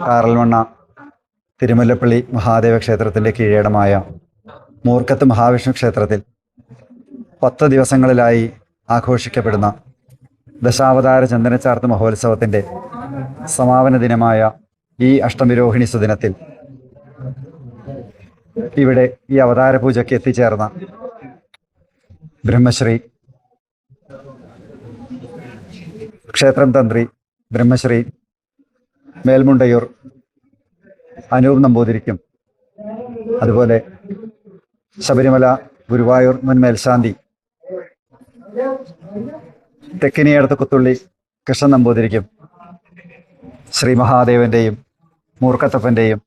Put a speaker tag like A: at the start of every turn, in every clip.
A: കാറൽമണ്ണ തിരുമുല്ലപ്പള്ളി മഹാദേവ ക്ഷേത്രത്തിന്റെ കീഴടമായ മൂർക്കത്ത് മഹാവിഷ്ണു ക്ഷേത്രത്തിൽ പത്ത് ദിവസങ്ങളിലായി ആഘോഷിക്കപ്പെടുന്ന ദശാവതാര ചന്ദനച്ചാർത്ത് മഹോത്സവത്തിന്റെ സമാപന ദിനമായ ഈ അഷ്ടമിരോഹിണി സുദിനത്തിൽ ഇവിടെ ഈ അവതാര പൂജയ്ക്ക് എത്തിച്ചേർന്ന ബ്രഹ്മശ്രീ ക്ഷേത്രം തന്ത്രി ബ്രഹ്മശ്രീ മേൽമുണ്ടയൂർ അനൂപ് നമ്പൂതിരിക്കും. അതുപോലെ ശബരിമല ഗുരുവായൂർ മുൻ മേൽശാന്തി തെക്കിനിയടത്ത് കുത്തുള്ളി കൃഷ്ണൻ നമ്പൂതിരിക്കും. ശ്രീ മഹാദേവന്റെയും മൂർക്കത്തപ്പന്റെയും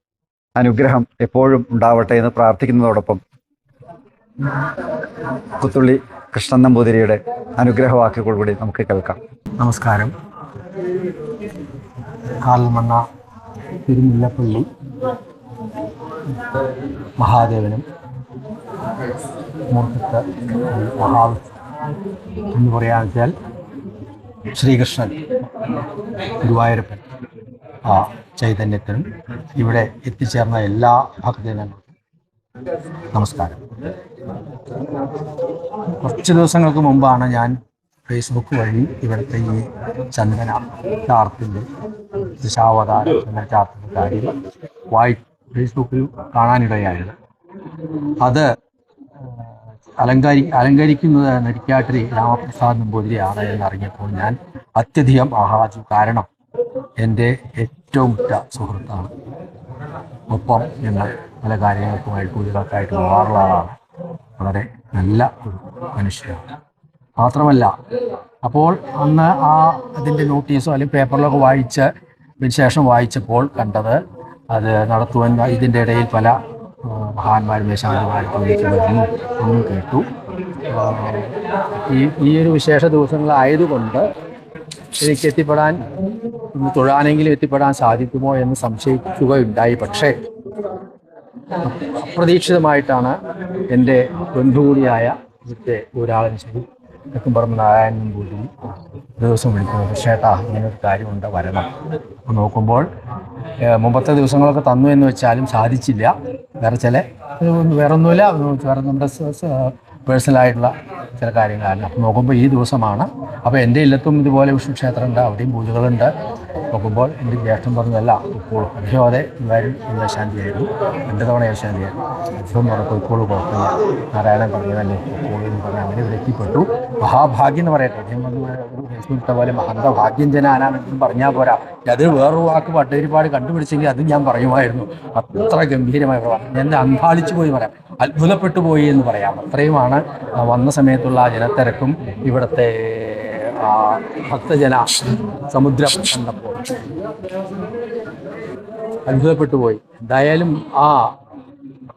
A: അനുഗ്രഹം എപ്പോഴും ഉണ്ടാവട്ടെ എന്ന് പ്രാർത്ഥിക്കുന്നതോടൊപ്പം കുത്തുള്ളി കൃഷ്ണൻ നമ്പൂതിരിയുടെ അനുഗ്രഹവാക്കുകൾ കൂടി നമുക്ക് കേൾക്കാം.
B: നമസ്കാരം. കാൽമണ്ണ തിരുമുല്ലപ്പള്ളി മഹാദേവനും മൂർത്തത്ത് മഹാ എന്ന് പറയാന്ന് വെച്ചാൽ ശ്രീകൃഷ്ണൻ ഗുരുവായൂരപ്പൻ ആ ചൈതന്യത്തിനും ഇവിടെ എത്തിച്ചേർന്ന എല്ലാ ഭക്തജനങ്ങൾക്കും നമസ്കാരം. കുറച്ച് ദിവസങ്ങൾക്ക് മുമ്പാണ് ഞാൻ ഫേസ്ബുക്ക് വഴി ഇവിടുത്തെ ഈ ചന്ദന ചാർത്തിന്റെ ദശാവതാര ചന്ദന ചാർത്തിന്റെ കാര്യം വായി ഫേസ്ബുക്കിൽ കാണാനിടയായത്. അത് അലങ്കാരി അലങ്കരിക്കുന്നത് നരിക്കാട്ടിരി രാമപ്രസാദ് നമ്പൂതിരിയാണ് എന്നറിഞ്ഞപ്പോൾ ഞാൻ അത്യധികം ആഹ്ലാദിച്ചു കാരണം എന്റെ ഏറ്റവും ഉറ്റ സുഹൃത്താണ്. ഒപ്പം ഞങ്ങൾ പല കാര്യങ്ങൾക്കും പൂജകൾക്കായിട്ട് പോകാറുള്ള ആളാണ്. വളരെ നല്ല ഒരു മനുഷ്യനാണ്. മാത്രമല്ല അപ്പോൾ അന്ന് ആ അതിന്റെ നോട്ടീസോ അല്ലെങ്കിൽ പേപ്പറിലൊക്കെ വായിച്ച് ശേഷം വായിച്ചപ്പോൾ കണ്ടത് അത് നടത്തുവാൻ ഇതിന്റെ ഇടയിൽ പല മഹാന്മാരും വേഷാന്തമായിട്ടും ഒന്നും കേട്ടു. ഈ ഈ ഒരു വിശേഷ ദിവസങ്ങളായതുകൊണ്ട് എനിക്ക് എത്തിപ്പെടാൻ ഒന്ന് തൊഴാനെങ്കിലും എത്തിപ്പെടാൻ സാധിക്കുമോ എന്ന് സംശയിക്കുകയുണ്ടായി. പക്ഷേ അപ്രതീക്ഷിതമായിട്ടാണ് എന്റെ ബന്ധു കൂടിയായ ഇവിടുത്തെ ഒരാളിന് ശരി പറഞ്ഞ നാരായണൻ കൂടി ദിവസം വിളിക്കുന്നത് ചേട്ടാ ഇങ്ങനൊരു കാര്യമുണ്ട് വരണം. അപ്പോൾ നോക്കുമ്പോൾ മുമ്പത്തെ ദിവസങ്ങളൊക്കെ തന്നു എന്ന് വെച്ചാലും സാധിച്ചില്ല. വേറെ ചില വേറെ ഒന്നുമില്ല വേറെ നമ്മുടെ പേഴ്സണലായിട്ടുള്ള ചില കാര്യങ്ങളാണ്. അപ്പം നോക്കുമ്പോൾ ഈ ദിവസമാണ്. അപ്പോൾ എന്റെ ഇല്ലത്തും ഇതുപോലെ വിഷ്ണു ക്ഷേത്രമുണ്ട് അവിടെയും പൂജകളുണ്ട്. നോക്കുമ്പോൾ എന്റെ ജ്യേഷ്ഠം പറഞ്ഞതല്ല ഇപ്പോഴും അദ്ദേഹം അതെ ഇന്ന് ശാന്തിയായിരുന്നു. രണ്ട് തവണ ശാന്തിയായിരുന്നു. അദ്ദേഹം പറഞ്ഞപ്പോൾ ഇപ്പോഴും കുഴപ്പമില്ല. നാരായണൻ പറഞ്ഞതല്ലേ ഇപ്പോഴും എന്ന് പറഞ്ഞ് അങ്ങനെ ഇവിടെ എത്തിപ്പെട്ടു. മഹാഭാഗ്യം എന്ന് പറയട്ടെ. അദ്ദേഹം പോലെ മഹന്ത ഭാഗ്യം ജനാനാണെന്നും പറഞ്ഞാൽ പോരാ. അത് വേറൊരു വാക്ക് പട്ടേരിപ്പാട് കണ്ടുപിടിച്ചെങ്കിൽ അത് ഞാൻ പറയുമായിരുന്നു. അത്ര ഗംഭീരമായ പ്രവർത്തനം. എന്നെ അന്താളിച്ചു പോയി പറയാം. അത്ഭുതപ്പെട്ടു പോയി എന്ന് പറയാം. അത്രയുമാണ് വന്ന സമയത്തുള്ള ആ ജനത്തിരക്കും ഇവിടുത്തെ ഭക്തജന സമുദ്രം കണ്ടപ്പോൾ. അത്ഭുതപ്പെട്ടു പോയി. എന്തായാലും ആ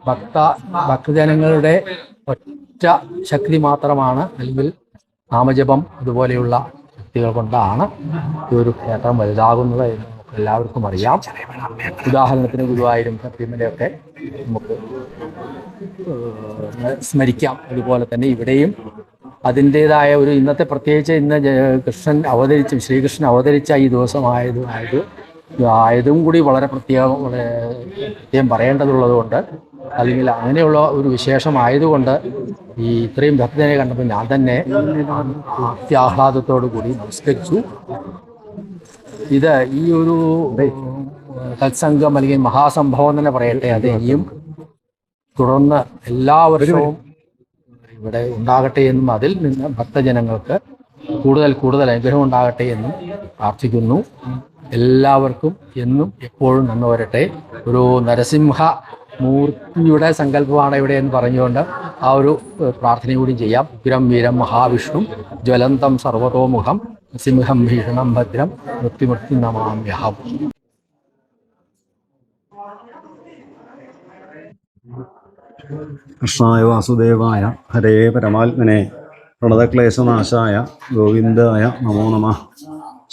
B: ഭക്ത ഭക്തജനങ്ങളുടെ ഒറ്റ ശക്തി മാത്രമാണ് അല്ലെങ്കിൽ നാമജപം അതുപോലെയുള്ള ശക്തികൾ കൊണ്ടാണ് ഈ ഒരു ക്ഷേത്രം വലുതാകുന്നത് എന്ന് നമുക്ക് എല്ലാവർക്കും അറിയാം. ഉദാഹരണത്തിന് ഗുരുവായൂരും ശബരിമലയൊക്കെ നമുക്ക് സ്മരിക്കാം. അതുപോലെ തന്നെ ഇവിടെയും അതിന്റെതായ ഒരു ഇന്നത്തെ പ്രത്യേകിച്ച് ഇന്ന് കൃഷ്ണൻ അവതരിച്ച ശ്രീകൃഷ്ണൻ അവതരിച്ച ഈ ദിവസമായത് ആയത് ആയതും കൂടി വളരെ പ്രത്യേകം പ്രത്യേകം പറയേണ്ടതുള്ളത് കൊണ്ട് അല്ലെങ്കിൽ അങ്ങനെയുള്ള ഒരു വിശേഷമായതുകൊണ്ട് ഈ ഇത്രയും ഭക്തനെ കണ്ടപ്പോൾ ഞാൻ തന്നെ അത്യാഹ്ലാദത്തോടു കൂടി നമസ്കരിച്ചു. ഇത് ഈ ഒരു തത്സംഗം അല്ലെങ്കിൽ മഹാസംഭവം തന്നെ പറയട്ടെ അത് ഇനിയും തുടർന്ന് എല്ലാ വർഷവും ഇവിടെ ഉണ്ടാകട്ടെ എന്നും അതിൽ നിന്ന് ഭക്തജനങ്ങൾക്ക് കൂടുതൽ കൂടുതൽ അനുഗ്രഹം ഉണ്ടാകട്ടെ എന്നും പ്രാർത്ഥിക്കുന്നു. എല്ലാവർക്കും എന്നും എപ്പോഴും നന്ന് വരട്ടെ. ഒരു നരസിംഹ മൂർത്തിയുടെ സങ്കല്പമാണ് ഇവിടെ എന്ന് പറഞ്ഞുകൊണ്ട് ആ ഒരു പ്രാർത്ഥന കൂടി ചെയ്യാം. ഉഗ്രം വീരം മഹാവിഷ്ണു ജ്വലന്തം സർവതോമുഖം സിംഹം ഭീഷണം ഭദ്രം മൃത്യുമൃത്യു നമാമ്യഹം.
C: കൃഷ്ണായ വാസുദേവായ ഹരേ പരമാത്മനെ പ്രണതക്ലേശനാശായ ഗോവിന്ദായ നമോ നമ.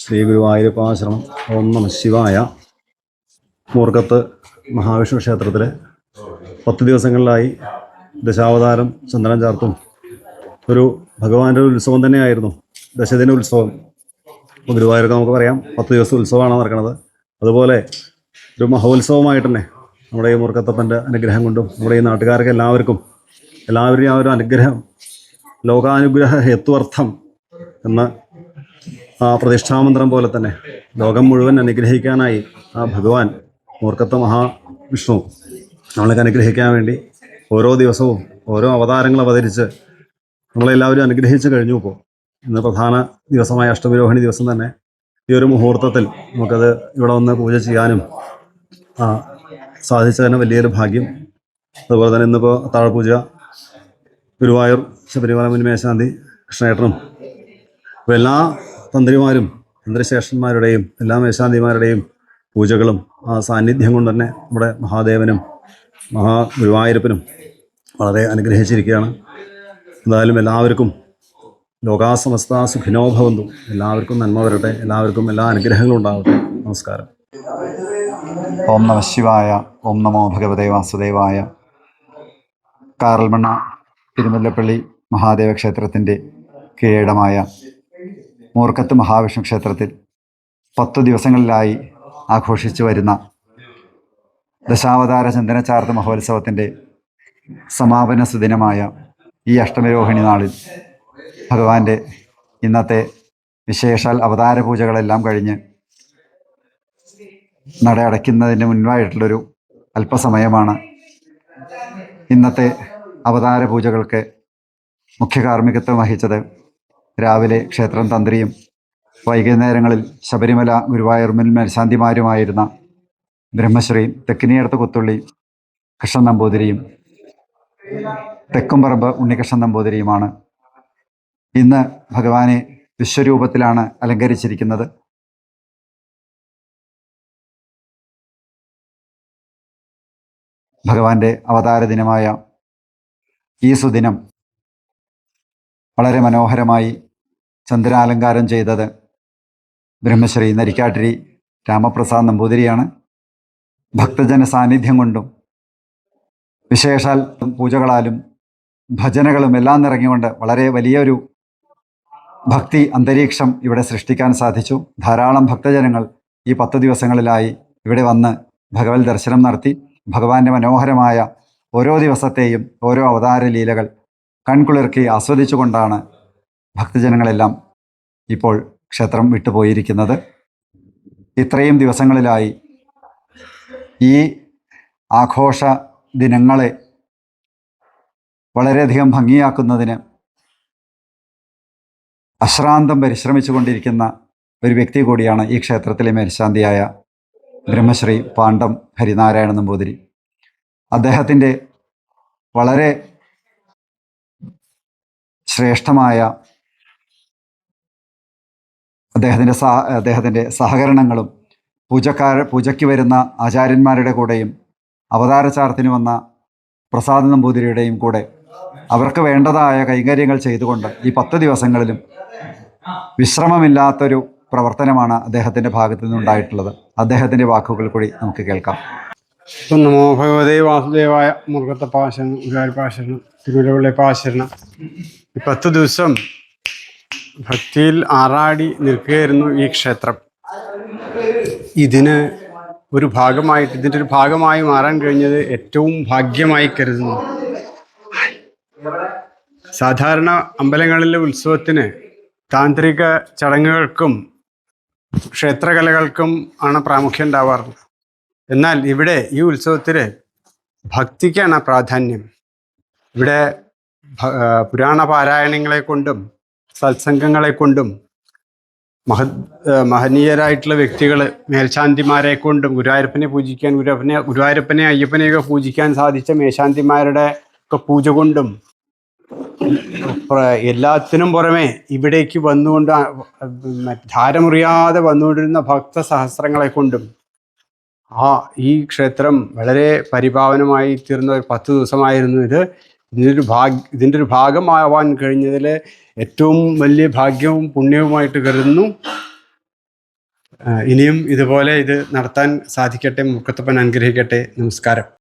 C: ശ്രീ ഗുരുവായൂരപ്പാശ്രമം ഓം നമ ശിവായ. മൂർക്കത്ത് മഹാവിഷ്ണു ക്ഷേത്രത്തിൽ പത്ത് ദിവസങ്ങളിലായി ദശാവതാരം ചന്ദനം ചാർത്തും. ഒരു ഭഗവാന്റെ ഒരു ഉത്സവം തന്നെയായിരുന്നു. ദശദിന ഉത്സവം. ഇപ്പോൾ ഗുരുവായൂരൊക്കെ നമുക്ക് പറയാം. പത്ത് ദിവസം ഉത്സവമാണ് നടക്കുന്നത്. അതുപോലെ ഒരു മഹോത്സവമായിട്ട് തന്നെ നമ്മുടെ ഈ മുറുക്കത്തപ്പന്റെ അനുഗ്രഹം കൊണ്ടും നമ്മുടെ ഈ നാട്ടുകാർക്ക് എല്ലാവർക്കും എല്ലാവരുടെയും ആ ഒരു അനുഗ്രഹം ലോകാനുഗ്രഹ ഹേത്വർത്ഥം എന്ന ആ പ്രതിഷ്ഠാമന്ത്രം പോലെ തന്നെ ലോകം മുഴുവൻ അനുഗ്രഹിക്കാനായി ആ ഭഗവാൻ മൂർക്കത്ത മഹാവിഷ്ണു നമ്മളെ അനുഗ്രഹിക്കാൻ വേണ്ടി ഓരോ ദിവസവും ഓരോ അവതാരങ്ങൾ അവതരിച്ച് നമ്മളെല്ലാവരും അനുഗ്രഹിച്ച് കഴിഞ്ഞു ഇപ്പോൾ ഇന്ന് പ്രധാന ദിവസമായ അഷ്ടമിരോഹിണി ദിവസം തന്നെ ഈ ഒരു മുഹൂർത്തത്തിൽ നമുക്കത് ഇവിടെ വന്ന് പൂജ ചെയ്യാനും സാധിച്ചതിന് വലിയൊരു ഭാഗ്യം. അതുപോലെ തന്നെ ഇന്നിപ്പോൾ താഴപൂജ ഗുരുവായൂർ ശബരിമല മുൻമേശാന്തി കൃഷ്ണേട്ടനും അപ്പോൾ എല്ലാ തന്ത്രിമാരും തന്ത്രിശേഷന്മാരുടെയും എല്ലാ മേശാന്തിമാരുടെയും പൂജകളും ആ സാന്നിധ്യം കൊണ്ട് തന്നെ നമ്മുടെ മഹാദേവനും മഹാ ഗുരുവായൂരപ്പനും വളരെ അനുഗ്രഹിച്ചിരിക്കുകയാണ്. എന്തായാലും എല്ലാവർക്കും ലോകാസമസ്ത സുഖിനോഭവന്തു. എല്ലാവർക്കും നന്മ വരട്ടെ. എല്ലാവർക്കും എല്ലാ അനുഗ്രഹങ്ങളും ഉണ്ടാവട്ടെ. നമസ്കാരം.
A: ഓം നമ ശിവായ. ഓം നമോ ഭഗവതേ വാസുദേവായ. കാറൽമണ്ണ തിരുമല്ലപ്പള്ളി മഹാദേവ ക്ഷേത്രത്തിന്റെ കീഴടമായ മൂർക്കത്ത് മഹാവിഷ്ണു ക്ഷേത്രത്തിൽ പത്തു ദിവസങ്ങളിലായി ആഘോഷിച്ചു വരുന്ന ദശാവതാര ചന്ദനചാർത്ത മഹോത്സവത്തിന്റെ സമാപന സുദിനമായ ഈ അഷ്ടമരോഹിണി നാളിൽ ഭഗവാന്റെ ഇന്നത്തെ വിശേഷാൽ അവതാര പൂജകളെല്ലാം കഴിഞ്ഞ് നട അടയ്ക്കുന്നതിന് മുൻപായിട്ടുള്ളൊരു അല്പസമയമാണ് ഇന്നത്തെ അവതാര പൂജകൾക്ക് മുഖ്യ കാർമ്മികത്വം വഹിച്ചത് രാവിലെ ക്ഷേത്രം തന്ത്രിയും വൈകുന്നേരങ്ങളിൽ ശബരിമല ഗുരുവായൂർമിൽ മേൽശാന്തിമാരുമായിരുന്ന ബ്രഹ്മശ്രീ തെക്കിനിയടത്ത് കൊത്തുള്ളി കൃഷ്ണൻ നമ്പൂതിരിയും തെക്കുംപറമ്പ് ഉണ്ണികൃഷ്ണൻ നമ്പൂതിരിയുമാണ്. ഇന്ന് ഭഗവാനെ വിശ്വരൂപത്തിലാണ് അലങ്കരിച്ചിരിക്കുന്നത്. ഭഗവാന്റെ അവതാര ദിനമായ ഈ സുദിനം വളരെ മനോഹരമായി ചന്ദ്രാലങ്കാരം ചെയ്തത് ബ്രഹ്മശ്രീ നരിക്കാട്ടിരി രാമപ്രസാദ് നമ്പൂതിരിയാണ്. ഭക്തജന സാന്നിധ്യം കൊണ്ടും വിശേഷാൽ പൂജകളാലും ഭജനകളും എല്ലാം നിറങ്ങിക്കൊണ്ട് വളരെ വലിയൊരു ഭക്തി അന്തരീക്ഷം ഇവിടെ സൃഷ്ടിക്കാൻ സാധിച്ചു. ധാരാളം ഭക്തജനങ്ങൾ ഈ പത്ത് ദിവസങ്ങളിലായി ഇവിടെ വന്ന് ഭഗവത് ദർശനം നടത്തി. ഭഗവാന്റെ മനോഹരമായ ഓരോ ദിവസത്തെയും ഓരോ അവതാര ലീലകൾ കൺകുളിർക്കി ആസ്വദിച്ചുകൊണ്ടാണ് ഭക്തജനങ്ങളെല്ലാം ഇപ്പോൾ ക്ഷേത്രം വിട്ടുപോയിരിക്കുന്നത്. ഇത്രയും ദിവസങ്ങളിലായി ഈ ആഘോഷ ദിനങ്ങളെ വളരെയധികം ഭംഗിയാക്കുന്നതിന് അശ്രാന്തം പരിശ്രമിച്ചു കൊണ്ടിരിക്കുന്ന ഒരു വ്യക്തി കൂടിയാണ് ഈ ക്ഷേത്രത്തിലെ മേൽശാന്തിയായ ബ്രഹ്മശ്രീ പാണ്ഡം ഹരിനാരായണ നമ്പൂതിരി. അദ്ദേഹത്തിന്റെ വളരെ ശ്രേഷ്ഠമായ അദ്ദേഹത്തിന്റെ സഹ അദ്ദേഹത്തിന്റെ സഹകരണങ്ങളും പൂജക്കാർ പൂജയ്ക്ക് വരുന്ന ആചാര്യന്മാരുടെ കൂടെയും അവതാരചാരത്തിന് വന്ന പ്രസാദ് നമ്പൂതിരിയുടെയും കൂടെ അവർക്ക് വേണ്ടതായ കൈകാര്യങ്ങൾ ചെയ്തുകൊണ്ട് ഈ പത്ത് ദിവസങ്ങളിലും വിശ്രമമില്ലാത്തൊരു പ്രവർത്തനമാണ് അദ്ദേഹത്തിന്റെ ഭാഗത്തു നിന്നുണ്ടായിട്ടുള്ളത്. അദ്ദേഹത്തിന്റെ വാക്കുകൾ കൂടി നമുക്ക് കേൾക്കാം.
D: നമോ ഭഗവതേ വാസുദേവായ മുറുകത്തെ പാശരണം ഗുരുവായൂർ പാശരണം തിരുവല്ലപള്ളി പാശരണം ഈ പത്ത് ദിവസം ഭക്തിയിൽ ആറാടി നിൽക്കുകയായിരുന്നു ഈ ക്ഷേത്രം. ഇതിന് ഒരു ഭാഗമായിട്ട് ഇതിന്റെ ഒരു ഭാഗമായി മാറാൻ കഴിഞ്ഞത് ഏറ്റവും ഭാഗ്യമായി കരുതുന്നു. സാധാരണ അമ്പലങ്ങളിലെ ഉത്സവത്തിന് താന്ത്രിക ചടങ്ങുകൾക്കും ക്ഷേത്രകലകൾക്കും ആണ് പ്രാമുഖ്യം ഉണ്ടാവാറുള്ളത്. എന്നാൽ ഇവിടെ ഈ ഉത്സവത്തിൽ ഭക്തിക്കാണ് പ്രാധാന്യം. ഇവിടെ പുരാണ പാരായണങ്ങളെ കൊണ്ടും സത്സംഗങ്ങളെ കൊണ്ടും മഹ മഹനീയരായിട്ടുള്ള വ്യക്തികൾ മേൽശാന്തിമാരെ കൊണ്ടും ഗുരുവായൂരപ്പനെ പൂജിക്കാൻ ഗുരുവനെ ഗുരുവായൂരപ്പനെ അയ്യപ്പനെയൊക്കെ പൂജിക്കാൻ സാധിച്ച മേശാന്തിമാരുടെ ഒക്കെ പൂജ കൊണ്ടും എല്ലാത്തിനും പുറമെ ഇവിടേക്ക് വന്നുകൊണ്ട് ധാരമുറിയാതെ വന്നുകൊണ്ടിരുന്ന ഭക്ത സഹസ്രങ്ങളെ കൊണ്ടും ആ ഈ ക്ഷേത്രം വളരെ പരിപാവനമായി തീർന്ന ഒരു പത്ത് ദിവസമായിരുന്നു ഇത്. ഇതിന്റെ ഒരു ഭാഗ് ഇതിന്റെ ഒരു ഭാഗമാവാൻ കഴിഞ്ഞതിൽ ഏറ്റവും വലിയ ഭാഗ്യവും പുണ്യവുമായിട്ട് കരുതുന്നു. ഇനിയും ഇതുപോലെ ഇത് നടത്താൻ സാധിക്കട്ടെ മുക്കത്തപ്പൻ അനുഗ്രഹിക്കട്ടെ. നമസ്കാരം.